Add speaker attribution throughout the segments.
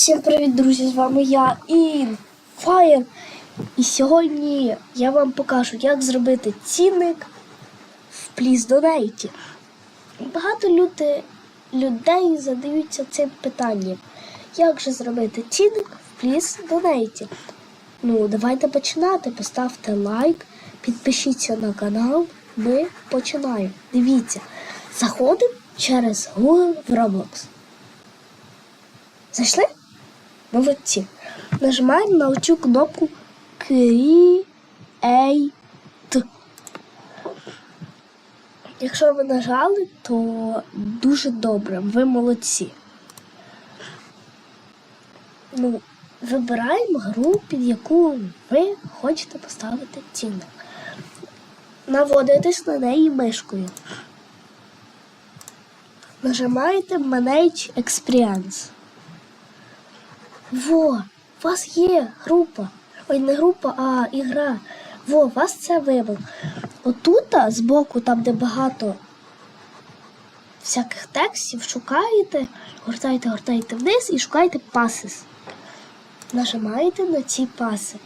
Speaker 1: Всім привіт, друзі! З вами я Інфаєр. І сьогодні я вам покажу, як зробити цінник в Please Donate. Багато люди, людей задаються цим питанням. Як же зробити цінник в Please Donate? Ну, давайте починати. Поставте лайк, підпишіться на канал. Ми починаємо. Дивіться, заходимо через Google в Roblox. Зайшли? Молодці. Нажимаємо на оцю кнопку Create. Якщо ви нажали, то дуже добре, ви молодці. Ну, вибираємо гру, під яку ви хочете поставити цінник. Наводитесь на неї мишкою. Нажимаєте Manage Experience. Во, у вас є група. Ой, не група, а ігра. Во, у вас це вибор. Отут, збоку, там, де багато всяких текстів, шукаєте, гортаєте, гортаєте вниз і шукаєте пасис. Нажимаєте на ці паси.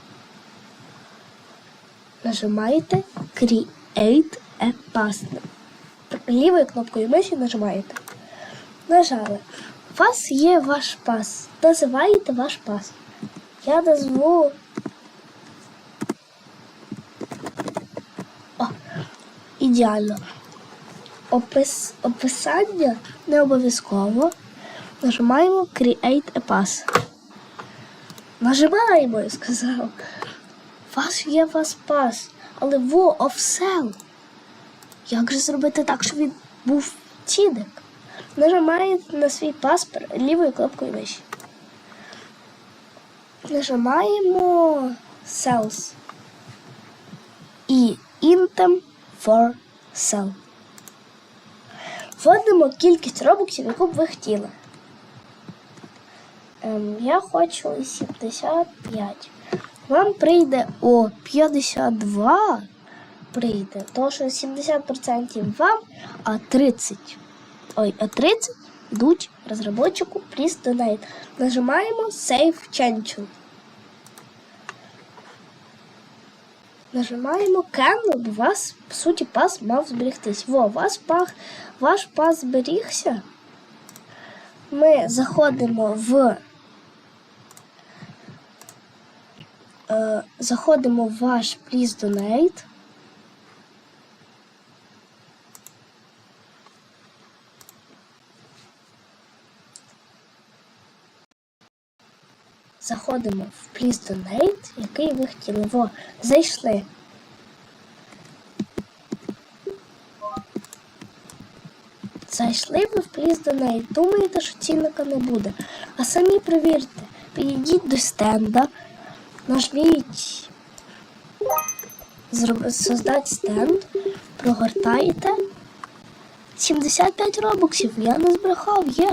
Speaker 1: Нажимаєте Create a Pass. Лівою кнопкою миші нажимаєте. Нажали. Вас є ваш пас. Називаєте ваш пас. Я назву. О, ідеально. Опис, описання не обов'язково. Нажимаємо Create a Pass. Нажимаємо, я сказав. Вас є вас пас. Але во офсел. Як же зробити так, щоб він був цінник? Нажимаєте на свій паспорт лівою кнопкою миші. Нажимаємо Cells і Intem for Sell. Вводимо кількість робоксів, яку б ви хотіли. Ем, я хочу 75. Вам прийде о 52 прийде, тому що 70% вам, а 30 ой, а 30 йдуть розробнику Please Donate. Нажимаємо Save Change. Нажимаємо Cancel, бо у вас, по суті, пас мав зберігтись. Во, у вас пах, ваш пас зберігся. Ми заходимо в е, заходимо в ваш Please Donate. Заходимо в Please Donate, який ви хотіли. Во, зайшли. Зайшли ви в Please Donate. Думаєте, що цінника не буде. А самі перевірте. Підійдіть до стенда, нажміть создати стенд, прогортаєте. 75 робоксів. Я не збрехав, є.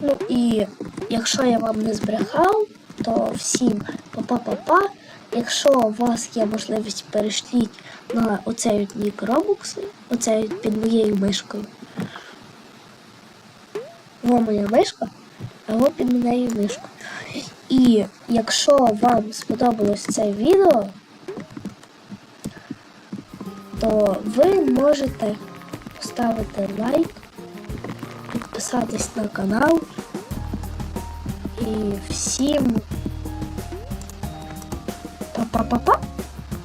Speaker 1: Ну і якщо я вам не збрехав, то всім па-па-па-па. Якщо у вас є можливість перейшліть на оцей нік Робокси, оцей під моєю мишкою. Во моя мишка, а во під моєю мишкою. І якщо вам сподобалось це відео, то ви можете поставити лайк, підписатись на канал. І всім па-па-па-па.